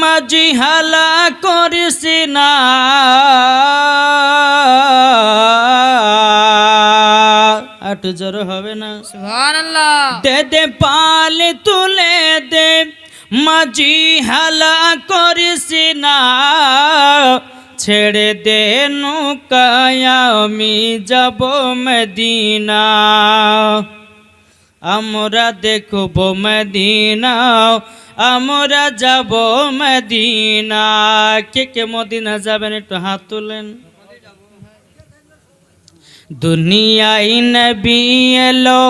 মাঝি হালা করিস না। আটু জোর হবে না? দে পালে তুলে দে মাঝি হালা করিস না। ছেড়ে দে নৌকায় আমি যাব মদিনা। আমরা দেখব মদিনা আমরা যাব মদিনা কে কে মদিনা যাবেন একটু হাত তুলেন। দুনিয়ায় নবী এলো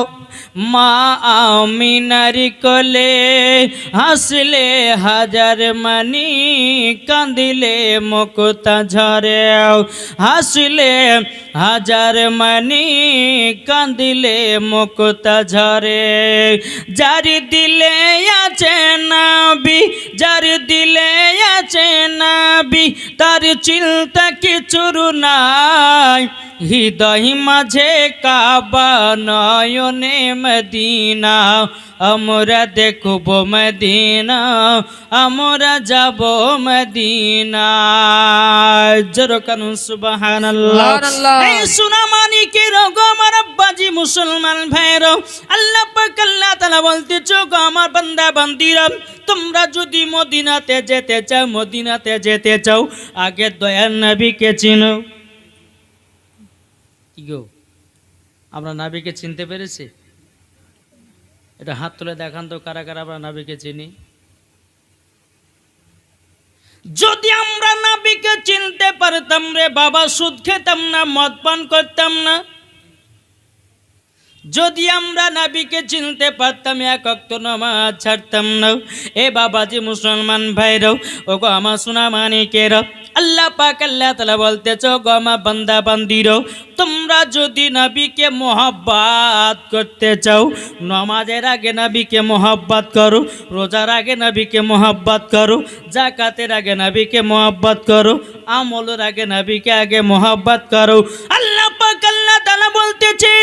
মা আমিনার কোলে হাসলে হাজার মানি কান্দিলে মুকুতা ঝরে হাসলে হাজার মানি কান্দিলে মুকুতা ঝরে। যার দিলে আছে নাবি, যার দিলে আছে নাবি, তার চিন্তা কিছুর নাই। হৃদয় মাঝে কাবা নয়নে মদিনা আমরা দেখব মদিনা আমরা যাব মদিনা। জোর কানুন সুবহানাল্লাহ। এই সোনা মানিকের গো আমার আব্বাজি মুসলমান ভাইর আল্লাহ পাক আল্লাহ তাআলা বলতেছ গো আমার বান্দা বান্দিরা তোমরা যদি মদিনাতে যেতে চাও মদিনাতে যেতে চাও আগে দয়ার নবীকে চিনো। কি গো? আমরা নাবিকে চিনতে পেরেছি? এটা হাত তুলে দেখান তো কারা কারা আমরা নাবিকে চিনি। যদি আমরা নাবিকে চিনতে পারতাম রে বাবা, সুদ খেতাম না, মদ পান করতাম না। যদি আমরা নাবিকে চিনতে পারতাম, এক অক্ত নামাজ ছাড়তাম না। এ বাবাজি মুসলমান ভাইরাও গো আমার সোনা মানিকেরাও আল্লাহ পাক আল্লাহ তালা বলতেছ, গো আমার বান্দা বান্দিরও তোমরা যদি নবীকে মোহাব্বাত করতে চাও, নমাজের আগে নবীকে মোহাব্বাত করো, রোজার আগে নবীকে মোহাব্বাত করো জাকাতের আগে নবীকে মোহাব্বাত করো, আমলের আগে নবীকে আগে মোহাব্বাত করো। আল্লাহ পাক আল্লাহ তালা বলতেছে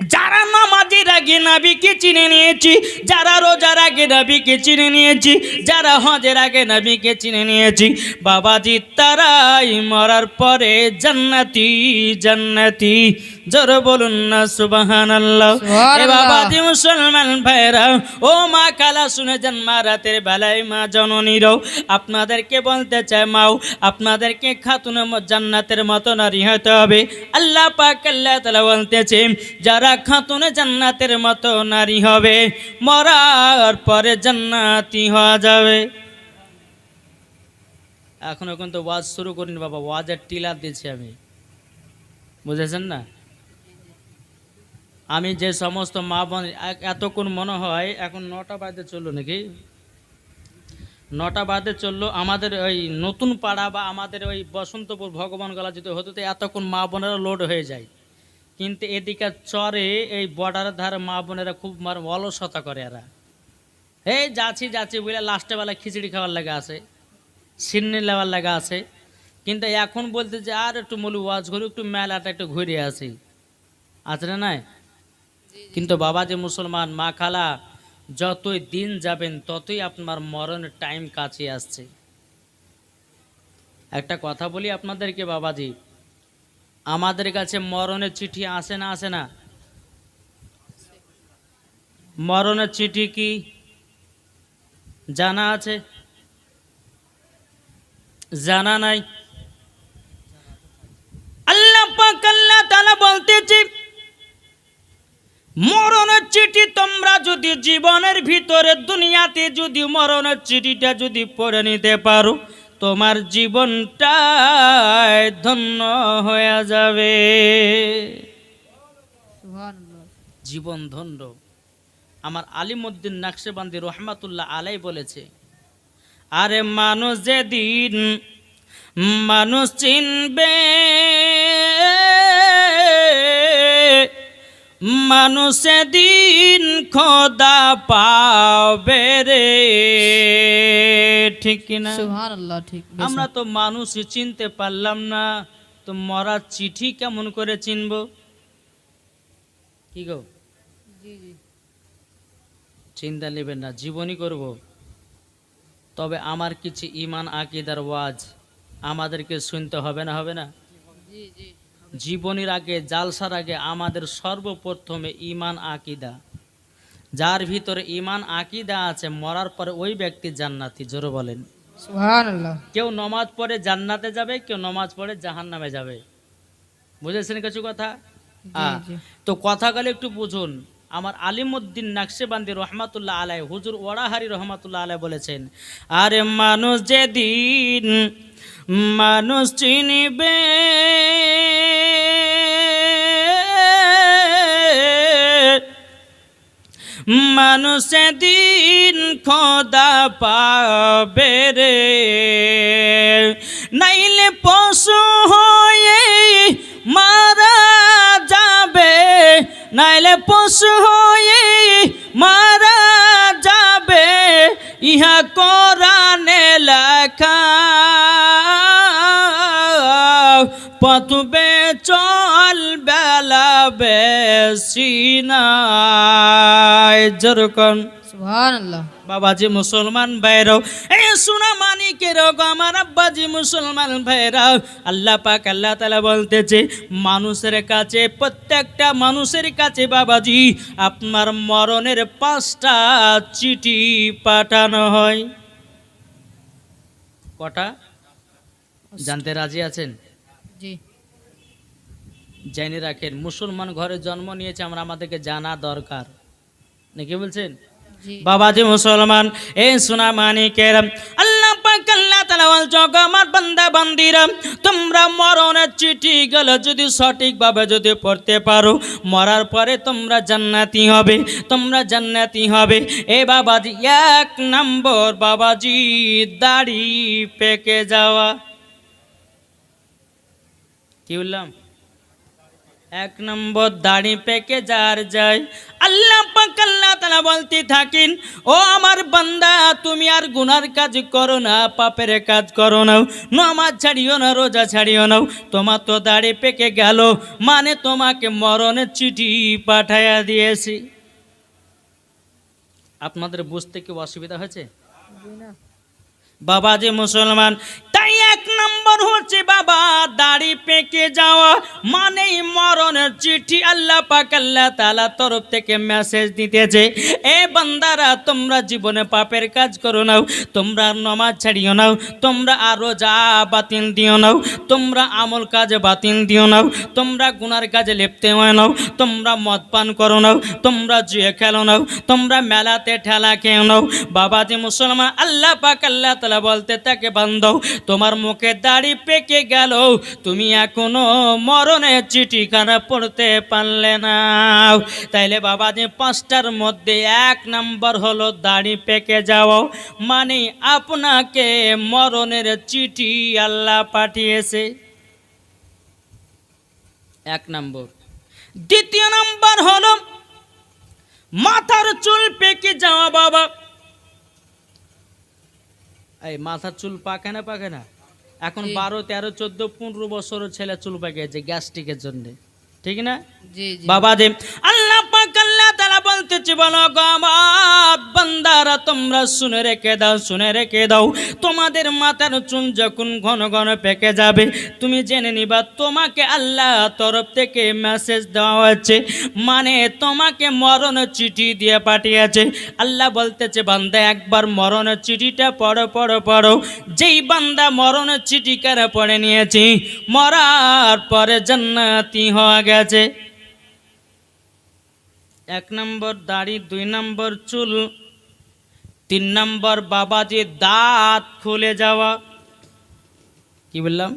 যারা নামাজের আগে নাবিকে চিনে নিয়েছি, যারা রোজার আগে নাবিকে চিনে নিয়েছি, যারা হজের আগে নাবিকে চিনে নিয়েছি, বাবাজি তারাই মরার পরে জান্নাতি জান্নাতি। জোর বলুন না সুবাহান আল্লাহ এ সুবহানাল্লাহ। বাবাজি মুসলমান ভাইরা ও মা কালা শুনে যান মা রাতের বেলায় মা জননীরও। আপনাদেরকে বলতে চাই মাও আপনাদেরকে খাতুন জান্নাতের মতো নারী হতে হবে। আল্লাহ পাক আল্লাহ তালা বলতেছে যারা খাতুন জান্নাতের মতো নারী হবে মরার পরে জান্নাতি হওয়া যাবে। এখনও কিন্তু ওয়াজ শুরু করিনি বাবা ওয়াজের টিলার দিচ্ছি আমি। বুঝেছেন না? আমি যে সমস্ত মা বোন এতক্ষণ মনে হয় এখন নটা বাদে চলল নাকি? নটা বাদে চলল, আমাদের ওই নতুন পাড়া বা আমাদের ওই বসন্তপুর ভগবান গলা যদি হতো তো এতক্ষণ মা বোনেরা লোড হয়ে যায়। কিন্তু এদিকে চরে এই বর্ডারের ধারে মা বোনেরা খুব মার অলসতা করে এরা। এই যাচ্ছি যাচ্ছি বলে লাস্টে বেলা খিচড়ি খাওয়ার লাগা আছে, সিন্নি লেওয়ার লাগা আছে। কিন্তু এখন বলতে যে আর একটু মলু ওয়াজ করি, একটু মেলাটা একটু ঘুরে আসি। আছে না নাই? কিন্তু বাবা যে মুসলমান, মা খালা, যতই দিন যাবেন, ততই আপনার মরণের টাইম কাছে আসছে। একটা কথা বলি আপনাদেরকে বাবাজি, আমাদের কাছে মরণের চিঠি আসে না আসে না? মরণের চিঠি কি জানা আছে? জানা নাই? আল্লাহ আল্লাহ তাআলা বলতেছে মরণের চিঠি তোমরা যদি জীবনের ভিতরে দুনিয়াতে যদি মরণের চিঠিটা যদি পড়ে নিতে পারো তোমার জীবনটাই ধন্য হয়ে যাবে। জীবন ধন্য। আমার আলিমুদ্দিন নাকশেবান্দি রহমাতুল্লাহ আলাই বলেছে আরে মানুষ যেদিন মানুষ চিনবে মানুষ দিন খোদা পাবে রে। ঠিক কিনা সুবহানাল্লাহ ঠিক আমরা তো মানুষই চিনতে পারলাম না তো মরার চিঠি কেমন করে চিনব? কি গো? চিন্তা নেবেন না জীবনই করব। তবে আমার কিছু ইমান আকিদার ওয়াজ আমাদেরকে শুনতে হবে না হবে না? জি জি। জীবনের আগে জালসার আগে আমাদের সর্বপ্রথমে ইমান আকিদা। যার ভিতরে ইমান আকিদা আছে মরার পরে ওই ব্যক্তি জান্নাতি জোরে বলেন। কেউ নমাজ পড়ে জান্নাতে যাবে কেউ নমাজ পড়ে জাহান্নামে যাবে। বুঝেছেন কিছু কথা? জি তো কথাগুলো একটু বুঝুন। আমার আলিমুদ্দিন নাকশেবান্দি রহমাতুল্লাহ আলাই হুজুর ওয়ারাহারি রহমাতুল্লাহ আলাই বলেছেন আরে মানুষ যেদিন মানুষ চিনিবে। মানুষ দিন খোদা পাবে রে। নাইলে পশু হয়ে মারা যাবে। নাইলে পশু হয়ে মারা যাবে। ইহা কোরআনে লেখা সুবহানাল্লাহ। বাবাজি মুসলমান ভাইরাও এই সোনা মানিকের গো আমার আব্বাজি মুসলমান ভাইরাও আল্লাহ পাক আল্লাহ তালা বলতেছে মানুষের কাছে প্রত্যেকটা মানুষের কাছে বাবাজি আপনার মরণের পাঁচটা চিঠি পাঠানো হয়। কটা? জানতে রাজি আছেন? জি। জেনে রাখেন মুসলমান ঘরে জন্ম নিয়েছে আমরা আমাদেরকে জানা দরকার। নাকি বলছেন? জি। বাবাজি মুসলমান এ সোনা মানিকের আল্লাহ পাক আল্লাহ তাআলা বলছো আমার বান্দা বান্দিরা তোমরা মরণের চিঠি গেলে যদি সঠিকভাবে যদি পড়তে পারো মরার পরে তোমরা জান্নাতি হবে তোমরা জান্নাতি হবে। এ বাবাজি এক নম্বর বাবাজি দাড়ি পেকে যাওয়া। কি বললাম? এক নম্বর দাড়ি পেকে যার যায় আল্লাহ পাক আল্লাহ তাআলা বলতে থাকেন ও আমার বান্দা তুমি আর গুনার কাজ করো না পাপের কাজ করো না নামাজ ছাড়িও না রোজা ছাড়িও না তোমার তো দাড়ি পেকে গেল মানে তোমাকে মরণের চিঠি পাঠাইয়া দিয়েছি। আপনাদের বুঝতে কি অসুবিধা হয়েছে? বাবা যে মুসলমান তাই এক নম্বর হচ্ছে বাবা, দাড়ি পেকে যাওয়া মানেই মরণের চিঠি আল্লাহ পাক আল্লাহ তালা তরফ থেকে মেসেজ দিতেছে। এ বান্দারা, তোমরা জীবনে পাপের কাজ করো নাও, তোমরা নমাজ ছাড়িও নাও, তোমরা আরও যা বাতিল দিও নাও, তোমরা আমল কাজে বাতিল দিও নাও, তোমরা গুনার কাজে লিপ্তে হয়ে নাও, তোমরা মদ পান করো নাও, তোমরা জুয়ে খেলো নাও, তোমরা মেলাতে ঠেলা খেয়ে নাও। বাবাজি মুসলমান, আল্লাহ পাক আল্লাহ তালা বলতে তাকে বান্ধব তোমার মুখে দাড়ি পেকে গেল। তুমি এখনও মরণের চিঠিখানা পড়তে পারলে না। তাইলে বাবাজি, পাঁচটার মধ্যে এক নাম্বার হলো দাড়ি পেকে যাও মানে আপনাকে মরণের চিঠি আল্লাহ পাঠিয়েছে। এক নম্বর। দ্বিতীয় নম্বর হলো, মাথার চুল পেকে যাওয়া বাবা। এই মাথার চুল পাকে না পাকে না? এখন বারো তেরো চোদ্দ পনেরো বছর ছেলে চুল পাকিয়েছে গ্যাস্ট্রিকের জন্য। ঠিক না? বাবা দে আল্লাহ বলতেছে বলো আমার। বান্দারা, তোমরা শুনে রেখে দাও, শুনে রেখে দাও। তোমাদের মাথার চুল যখন ঘন ঘন পেকে যাবে, তুমি জেনে নিবা, তোমাকে আল্লাহ তরফ থেকে মেসেজ দেওয়া হচ্ছে মানে তোমাকে মরণ চিঠি দিয়ে পাঠিয়েছে। আল্লাহ বলতেছে, বান্দা, একবার মরণের চিঠিটা পড়ো পড়ো পড়ো। যেই বান্দা মরণের চিঠি কেন পড়ে নিয়েছি, মরার পরে জান্নাতি হওয়া গেছে। এক নম্বর দাড়ি, দুই নম্বর চুল, তিন নম্বর বাবাজি দাঁত খুলে যাওয়া। কি বললাম?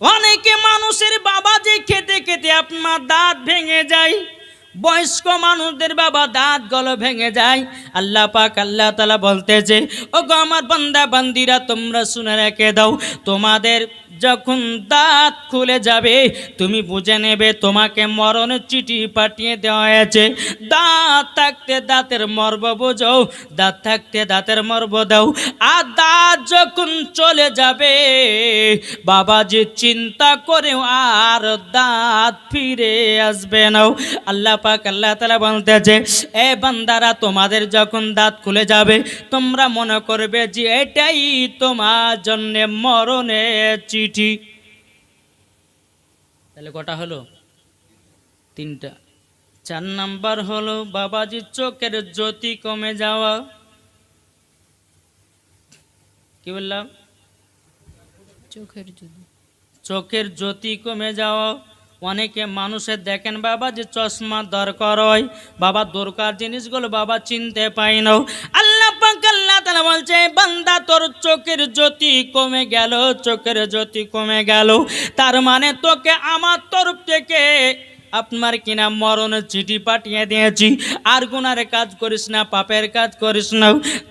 অনেকে মানুষের বাবাজি খেতে খেতে আপনার দাঁত ভেঙে যায়, বয়স্ক মানুষদের বাবা দাঁত গলো ভেঙে যায়। আল্লাহ পাক আল্লাহ তালা বলতেছে ও গো আমার বান্দা, বান্দিরা, তোমরা শুনে রেখে দাও, তোমাদের যখন দাঁত খুলে যাবে, তুমি বুঝে নেবে তোমাকে মরণের চিঠি পাঠিয়ে দেওয়া হয়েছে। দাঁত থাকতে দাঁতের মর্ব বোঝো দাঁত থাকতে দাঁতের মর্ব দাও। আর দাঁত যখন চলে যাবে, বাবাজি চিন্তা করেও আর দাঁত ফিরে আসবে না। আল্লাহ পাক আল্লাহ তালা বলতেছে, এ বান্দারা, তোমাদের যখন দাঁত খুলে যাবে, তোমরা মনে করবে যে এটাই তোমার জন্যে মরণের চিঠি। তাহলে কটা হলো? তিনটা। চার নাম্বার হলো বাবাজি চোখের জ্যোতি কমে যাওয়া। কি বললাম? চোখের যদি চোখের জ্যোতি কমে যাওয়া। অনেকে মানুষের দেখেন বাবা যে চশমা দরকার হয়। বাবা দরকার জিনিসগুলো বাবা চিনতে পাই না। তাআলা বলছে, বান্দা, তোর চোখের জ্যোতি কমে গেল, চোখের জ্যোতি কমে গেল। তার মানে তোকে আমার তরফ থেকে আপনার কিনা মরণের চিঠি পাঠিয়ে দিয়েছি। আর গুনার কাজ করিস না পাপের কাজ করিস না।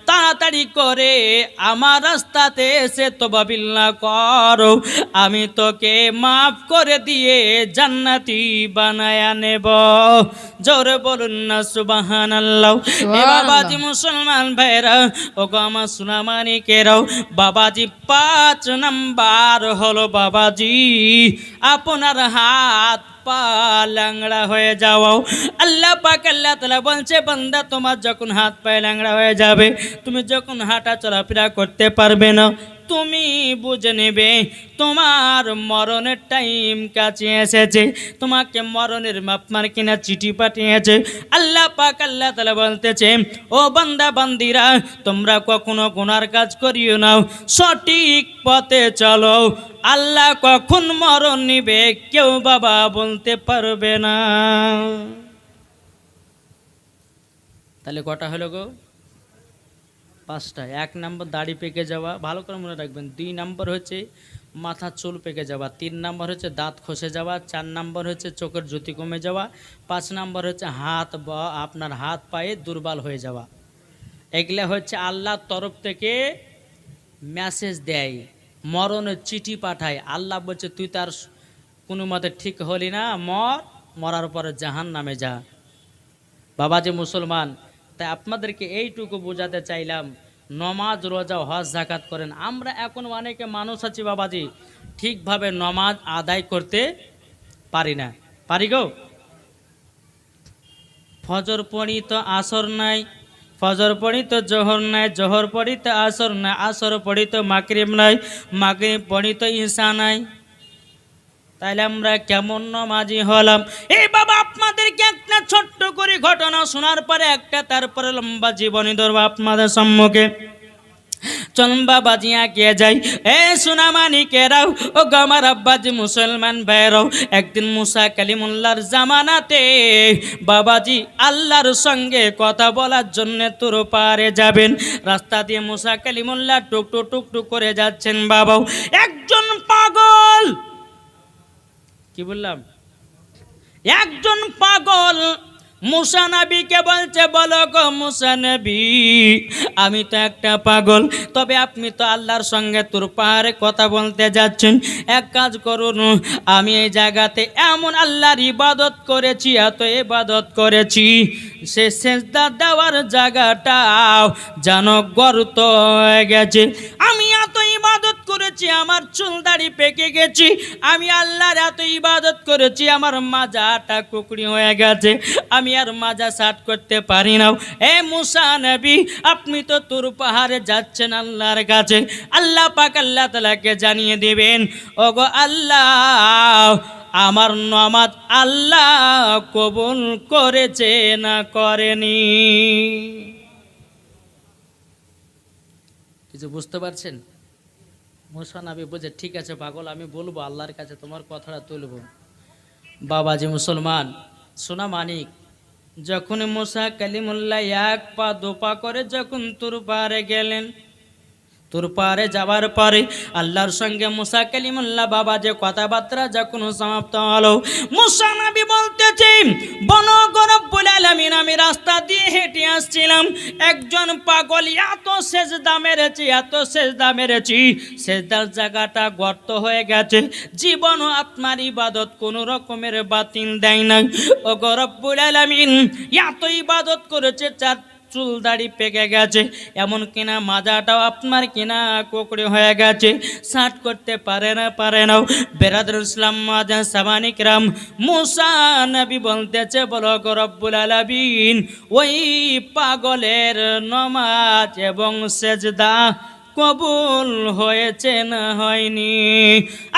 তাড়াতাড়ি করে আমার রাস্তাতে এসে তো তবাবিল্লা করো। আমি তোকে মাফ করে দিয়ে জান্নাতি বানায়া নেব। জোরে বলুন না সুবাহান আল্লাহ এ বাবাজি মুসলমান ভাইরা ও আমার সুনামানিকেরাও বাবাজি পাঁচ নাম্বার হলো বাবাজি। আপনার হাত ল্যাংড়া হয়ে যাও। আল্লাহ পাক আল্লাহ তালা বলছে, বান্দা, তোমার যখন হাত পায়ে ল্যাংড়া হয়ে যাবে, তুমি যখন হাঁটা চলাফেরা করতে পারবে না। তুমি বুঝে নেবে, তোমার মরণের টাইম কাছে এসেছে। তোমাকে মরণের মাপমার কিনা চিঠি পাঠিয়েছে। আল্লাহ পাক আল্লাহ তালা বলতেছে, ও বান্দা, বান্দিরা, তোমরা কখনো গুনার কাজ করিও নাও সঠিক পথে চলো। আল্লাহ কখন মরণ নিবে কেউ বাবা বলতে পারবে না। তাহলে কটা হলো গো? পাঁচটা এক নম্বর দাড়ি পেকে যাওয়া, ভালো করে মনে রাখবেন, দুই নম্বর হচ্ছে মাথা চুল পেকে যাওয়া, তিন নম্বর হচ্ছে দাঁত খসে যাওয়া, চার নম্বর হচ্ছে চোখের জ্যোতি কমে যাওয়া, পাঁচ নম্বর হচ্ছে হাত বা আপনার হাত পায়ে দুর্বল হয়ে যাওয়া। এগুলা হচ্ছে আল্লাহর তরফ থেকে মেসেজ দেয়, মরণের চিঠি পাঠায়। আল্লাহ বলছে, তুই তার কোনো মতে ঠিক হলি না, মর, মরার পরে জাহান নামে যা। বাবা যে মুসলমান তাই আপনাদেরকে এইটুকু বোঝাতে চাইলাম। নমাজ, রোজা, হজ জাকাত করেন। আমরা এখন অনেকে মানুষ আছি বাবাজি, ঠিকভাবে নমাজ আদায় করতে পারি না। পারি গো? ফজর পড়ি তো আসর নাই, ফজর পড়ি তো জোহর নাই, জোহর পড়ি তো আসর নাই, আসর পড়ি তো মাকরিব নাই মাকরিব পড়ি তো ঈশা নাই। তাইলে আমরা কেমন নমাজি হলাম? এই বাবা করে ঘটনা শোনার পরে একটা তারপরে লম্বা জীবনী ধরবো আপনাদের সম্মুখে। চলুন বাবাজি আঁকিয়ে যাই। এ সুনামানি কেরাও ও গামার আব্বাজি মুসলমান ভাইরাও একদিন মুসা কালিমুল্লার জামানাতে বাবাজি আল্লাহর সঙ্গে কথা বলার জন্য তোর পারে যাবেন। রাস্তা দিয়ে মুসা কালিমুল্লাহ টুকটু টুকটু করে যাচ্ছেন বাবাও। একজন পাগল! কি বললাম? একজন পাগল মুসা নবীকে বলছে, বলো গো মুসা আমি তো একটা পাগল। তবে আপনি তো আল্লাহর সঙ্গে তোর পাহাড়ে কথা বলতে যাচ্ছেন। এক কাজ করুন, আমি এই জায়গাতে এমন আল্লাহর ইবাদত করেছি, এত ইবাদত করেছি। সে সেজদা দেওয়ার জায়গাটাও যেন গর্ত হয়ে গেছে। আমি করেছি, আমার চুল দাড়ি পেকে গেছি, আমি আল্লাহর এত ইবাদত করেছি, আমার মাজাটা কুকড়ি হয়ে গেছে, আমি আর মাজা সাট করতে পারি না। এ মুসা নবী, আপনি তো তোর পাহাড়ে যাচ্ছেন আল্লাহর কাছে, আল্লাহ পাক আল্লাহ তালাকে জানিয়ে দিবেন, ওগো আল্লাহ, আমার নামাজ আল্লাহ কবুল করেছে না করেনি? কিছু বুঝতে পারছেন? মুসা নবী বুঝে ঠিক আছে পাগল, আমি বলব আল্লাহর কাছে তোমার কথাটা তুলবো। বাবাজি মুসলমান সোনা মানিক, যখন মুসা কালিমুল্লাহ এক পা দোপা করে যখন তোর পারে গেলেন তোর পারে, যাবার পরে। আল্লাহর সঙ্গে মুসা কালিমুল্লাহ বাবা যে কথাবার্তা যখন সমাপ্ত হলো। মুসা নবী বলতেছে, বন গরব্বুল আলামিন, আমি রাস্তা দিয়ে হেঁটে আসছিলাম। একজন পাগল, এত সেজদা মেরেছি, এত সেজদা মেরেছি। সেজদার জায়গাটা গর্ত হয়ে গেছে। জীবন আত্মার ইবাদত কোনো রকমের বাতিল দেয় না ও গরব্বুল আলামিন, এত ইবাদত করেছে, চার চুল দাড়ি পেকে গেছে, এমন কিনা মাজাটাও আপনার কিনা কোকড়ে হয়ে গেছে। সাট করতে পারে না পারে না বেরাদুল ইসলাম মাজান সামানিক রাম মুসা নবী বলতেছে বলো গরব্বুল আলামিন, ওই পাগলের নমাজ এবং সেজদা কবুল হয়েছে না হয়নি?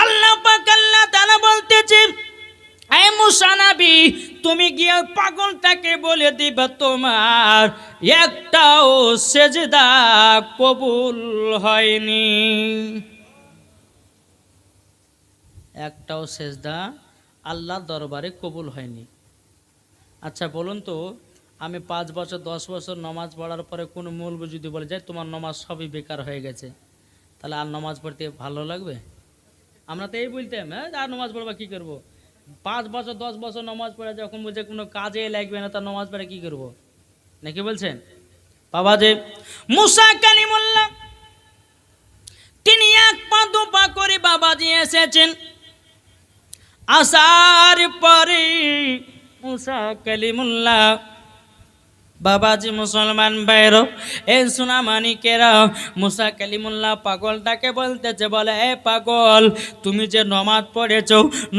আল্লাহ পাক আল্লাহ তাআলা বলতেছে তুমি গিয়ে পাগলটাকে বলে দিবে তোমার। একটাও সেজদা কবুল হয়নি। একটাও সেজদা আল্লাহর দরবারে কবুল হয়নি। আচ্ছা বলুন তো, আমি পাঁচ বছর, দশ বছর নমাজ পড়ার পরে কোনো মূলব যদি বলে যায় তোমার নমাজ সবই বেকার হয়ে গেছে, তাহলে আর নমাজ পড়তে ভালো লাগবে? আমরা তো এই বলতাম হ্যাঁ আর নমাজ পড়বা, কী করব? পাঁচ বছর, দশ বছর নমাজ পড়ে যখন বলছে কোনো কাজে লাগবে না, তার নমাজ পড়ে কি করব? নাকি বলছেন? বাবা যে, মুসা কালিমুল্লাহ, তিনি এক পা দু পা করে বাবাজি এসেছেন। আসার পরে মুসা কালিমুল্লাহ বাবাজি মুসলমান ভাইরও এ সোনা মানিকেরা মুসা কালিমুল্লাহ পাগলটাকে বলতেছে, বলে, এ পাগল, তুমি যে নমাজ পড়েছ,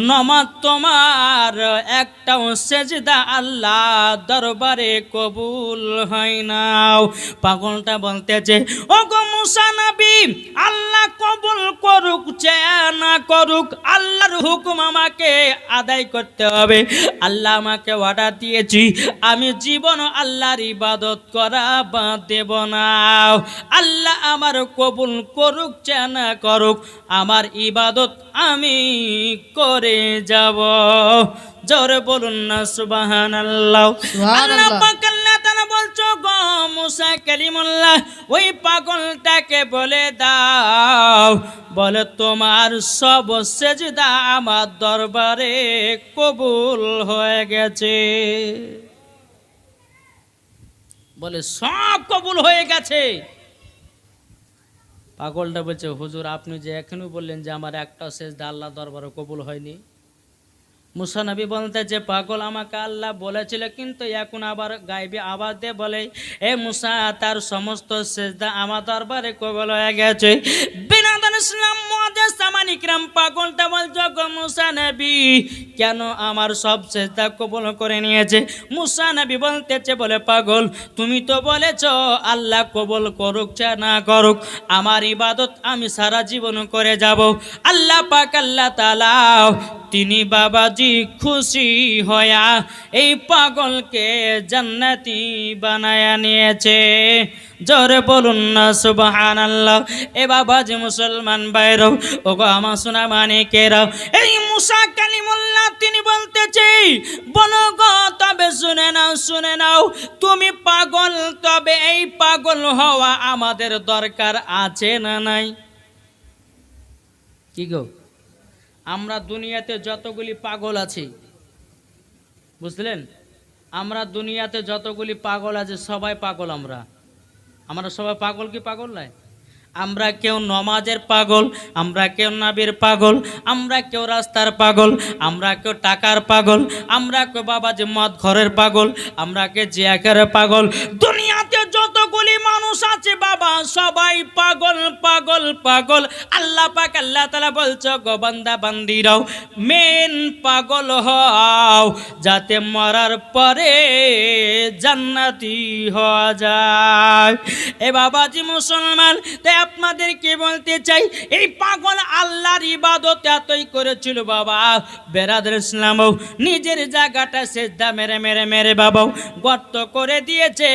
নমাজ তোমার একটাও সেজদা আল্লাহ দরবারে কবুল হয় নাও। পাগলটা বলতেছে ও গো মুসা নবী, আল্লাহ কবুল করুক চেয়ে না করুক আল্লাহর হুকুম আমাকে আদায় করতে হবে। আল্লাহ আমাকে অর্ডার দিয়েছি আমি জীবন আল্লাহর ইবাদত করা বাদ দেব না। আল্লাহ আমার কবুল করুক চেনা করুক আমার ইবাদত আমি করে যাব। জোরে বলুন না সুবাহান আল্লাহ আল্লাহ মুসা কালিমুল্লাহ, ওই পাগলটাকে বলে দাও, বলে তোমার সব সেজদা আমার দরবারে কবুল হয়ে গেছে। বলে, সব কবুল হয়ে গেছে। পাগলটা বলছে, হুজুর, আপনি যে এখনও বললেন যে আমার একটা সেজদা আল্লাহ দরবারে কবুল হয়নি। মুসানবী বলতে যে, পাগল আমাকে আল্লাহ বলেছিল, কিন্তু এখন আবার গাইবে আবার দে বলে, এ মুসা, তার সমস্ত সেজদা আমার দরবারে কবল হয়ে গেছে। বিনাদন ইসলাম মহাদেশ সামানিকরাম পাগলটা বলছো গো মুসা নবী। কেন আমার সব সেজদা কবল করে নিয়েছে? মুসা নবী বলতেছে, বলে, পাগল, তুমি তো বলেছ, আল্লাহ কবল করুক চা না করুক, আমার ইবাদত আমি সারা জীবন করে যাব। আল্লাহ পাক, আল্লাহ তিনি বাবাজি খুশি হয়া এই পাগলকে জান্নাতি বানায়া নিয়েছে। জোরে বলুন না সুবহান আল্লাহ এ বাবাজি মুসলমান বাইর ও গো আমার সোনা মানিকেরাও এই মুসা কালিমুল্লাহ, তিনি বলতেছে, বলো গো, তবে শুনে নাও শুনে নাও, তুমি পাগল, তবে এই পাগল হওয়া আমাদের দরকার আছে না নাই? কি গো? আমরা দুনিয়াতে যতগুলি পাগল আছি, বুঝলেন? আমরা দুনিয়াতে যতগুলি পাগল আছে, সবাই পাগল আমরা। আমরা সবাই পাগল কি পাগল নয়? আমরা কেউ নমাজের পাগল, আমরা কেউ নাবির পাগল, আমরা কেউ রাস্তার পাগল, আমরা কেউ টাকার পাগল, আমরা কেউ বাবা যে মদ ঘরের পাগল, আমরা কেউ জিয়াকারের পাগল। দুনিয়াতে যতগুলি মানুষ আছে, বাবা। সবাই পাগল পাগল পাগল। আল্লাহ পাক, আল্লাহ তালা বলছো গোবান্দা বান্দিরাও মেন পাগল হও, যাতে মরার পরে জান্নাতি হওয়া যায়। এ বাবাজি মুসলমান, তাই আপনাদেরকে বলতে চাই, এই পাগল আল্লাহর ইবাদত এতই করেছিল, বাবা। বেরাদের ইসলামও নিজের জায়গাটা সেদ্ধা মেরে মেরে মেরে, বাবাও গর্ত করে দিয়েছে,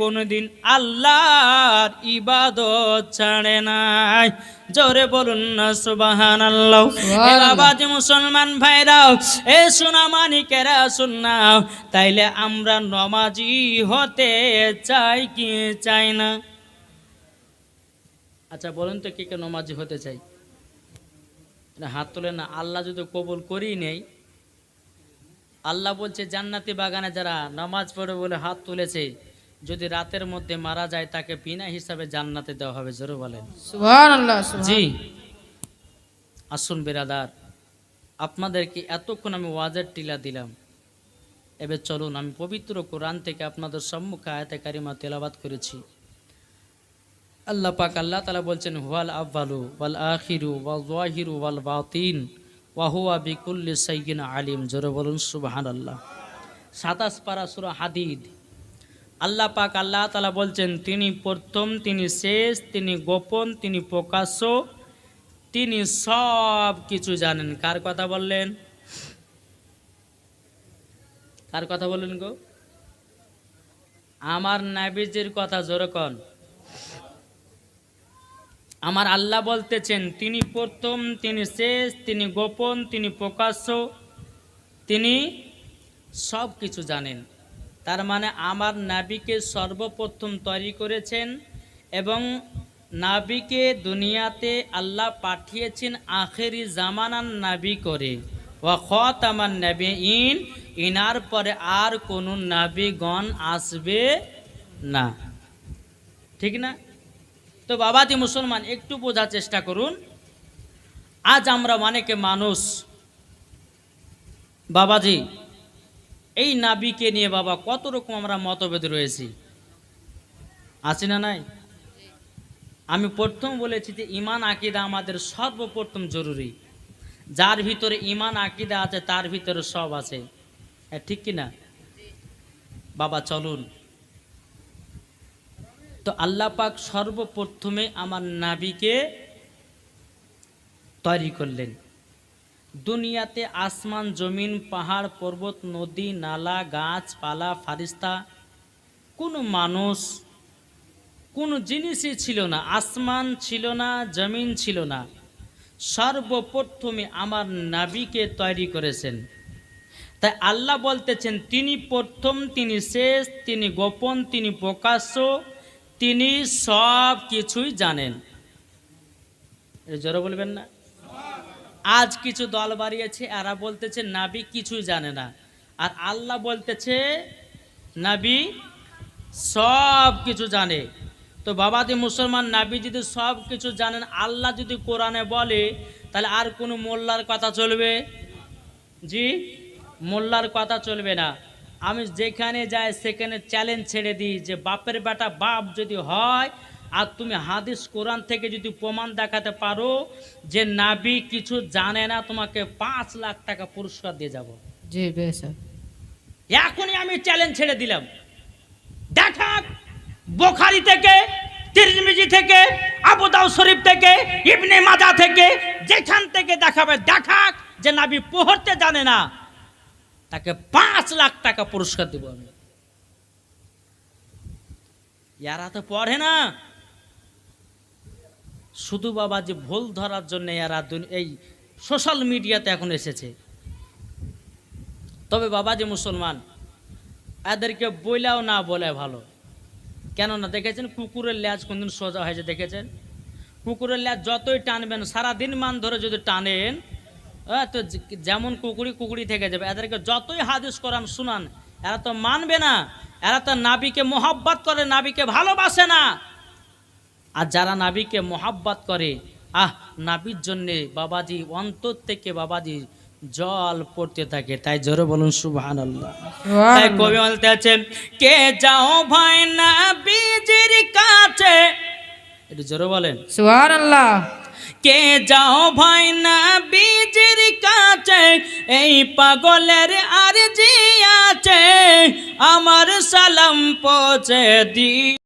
কোনোদিন আল্লাহর ইবাদত ছাড়ে নাই। জোরে বলুন না সুবাহান আল্লাহ বাবাজি মুসলমান ভাইরাও এ সোনা মানিকেরা শুননাও তাইলে আমরা নমাজি হতে চাই কি চাই না? আচ্ছা বলেন তো কে কে নমাজি হতে চাই? হাত তোলে না আল্লাহ যদি কবুল করি নেই আল্লাহ বলছে জান্নাতি বাগানে যারা নামাজ পড়ে বলে হাত তুলেছে যদি রাতের মধ্যে মারা যায় তাকে বিনা হিসাবে জান্নাতে দেওয়া হবে জোরে বলেন। জি। আসুন বেরাদার আপনাদেরকে এতক্ষণ আমি ওয়াজের টিলা দিলাম? এবার চলুন আমি পবিত্র কোরআন থেকে আপনাদের সম্মুখে আয়াতে কারিমা তেলাবাদ করেছি। আল্লাহ পাক আল্লাহ তালা বলছেন হুয়াল আব্বালু ওয়াল আখিরু ওয়াল জাহিরু ওয়াল বাতিন ওয়াহুয়া বিকুল্লি সাইয়িন আলিম। জোরে বলুন সুবহান আল্লাহ সাতাশ পারা সুরা হাদিদ। আল্লাহ পাক আল্লাহ তালা বলছেন, তিনি প্রথম, তিনি শেষ, তিনি গোপন, তিনি প্রকাশ্য, তিনি সব কিছু জানেন। কার কথা বললেন? কার কথা বললেন গো? আমার নাবিজির কথা জোরকন আমার আল্লাহ বলতেছেন, তিনি প্রথম, তিনি শেষ, তিনি গোপন, তিনি প্রকাশ্য, তিনি সব কিছু জানেন। তার মানে আমার নাবিকে সর্বপ্রথম তৈরি করেছেন এবং নাবিকে দুনিয়াতে আল্লাহ পাঠিয়েছেন আখেরি জামানার নাবি করে। ওয়া আমার নাবি ইন ইনার পরে আর কোনো নাবিগণ আসবে না। ঠিক না? তো বাবাজি মুসলমান, একটু বোঝার চেষ্টা করুন। আজ আমরা অনেকে মানুষ, বাবাজি এই নাবিকে নিয়ে বাবা, কত রকম আমরা মতভেদ রয়েছি। আছি না নাই? আমি প্রথম বলেছি যে ইমান আকিদা আমাদের সর্বপ্রথম জরুরি। যার ভিতরে ইমান আকিদা আছে, তার ভিতরে সব আছে। ঠিক কি না? বাবা, চলুন। তো আল্লাহ পাক সর্বপ্রথমে আমার নাবিকে তৈরি করলেন। দুনিয়াতে আসমান, জমিন, পাহাড়, পর্বত, নদী, নালা গাছপালা ফারিস্তা, কোনো মানুষ, কোনো জিনিসই ছিল না। আসমান ছিল না, জমিন ছিল না। সর্বপ্রথমে আমার নাবিকে তৈরি করেছেন। তাই আল্লাহ বলতেছেন, তিনি প্রথম, তিনি শেষ, তিনি গোপন, তিনি প্রকাশ্য, তিনি সব কিছুই জানেন জোরে বলবেন না। আজ কিছু দল বাড়িয়েছে, এরা বলতেছে, নাবি কিছুই জানে না। আর আল্লাহ বলতেছে, নাবি সব কিছু জানে। তো বাবাদি মুসলমান, নাবি যদি সব কিছু জানেন, আল্লাহ যদি কোরআনে বলে, তাহলে আর কোনো মোল্লার কথা চলবে? জি, মোল্লার কথা চলবে না। আমি যেখানে যাই, সেখানে চ্যালেঞ্জ ছেড়ে দিই যে, বাপের বেটা বাপ যদি হয় আর তুমি হাদিস কোরআন থেকে যদি প্রমাণ দেখাতে পারো যে নাবি কিছু জানে না তোমাকে পাঁচ লাখ টাকা পুরস্কার দিয়ে যাব। জি এখনই আমি চ্যালেঞ্জ ছেড়ে দিলাম। দেখাক বোখারি থেকে তিরমিজি থেকে আবু দাউ শরীফ থেকে ইবনে মাজা থেকে যেখান থেকে দেখাবে দেখাক যে নাবি পড়তে জানে না তাকে পাঁচ লাখ টাকা পুরস্কার দেবো আমি। ইয়ারা তো পড়ে না। শুধু বাবা যে ভুল ধরার জন্য এরা এই সোশ্যাল মিডিয়াতে এখন এসেছে। তবে বাবা যে মুসলমান এদেরকে বইলাও না বলে ভালো। কেননা দেখেছেন কুকুরের ল্যাজ কোনদিন সোজা হয়েছে দেখেছেন? কুকুরের ল্যাজ যতই টানবেন সারাদিন মান ধরে যদি টানেন হ্যাঁ, তো যেমন কুকুরি কুকুরি থেকে যাবে। এদেরকে যতই হাদিস করান শুনান এরা তো মানবে না। এরা তো নাবিকে মোহাব্বত করে নাবিকে ভালোবাসে না। আর যারা নাবিকে মোহাব্বত করে আহ নাবির জন্যে বাবাজি অন্তর থেকে বাবাজি জল পড়তে থাকে। তাই জোরে বলুন সুবহান আল্লাহ তাই কবি বলতে আছে কে যাও ভাই না বীজের কাছে? একটু জোরে বলেন। সুবহানাল্লাহ। কে যাও ভাই না বীজের কাছে? এই পাগলের আর আছে আমার সালাম পৌঁছে দি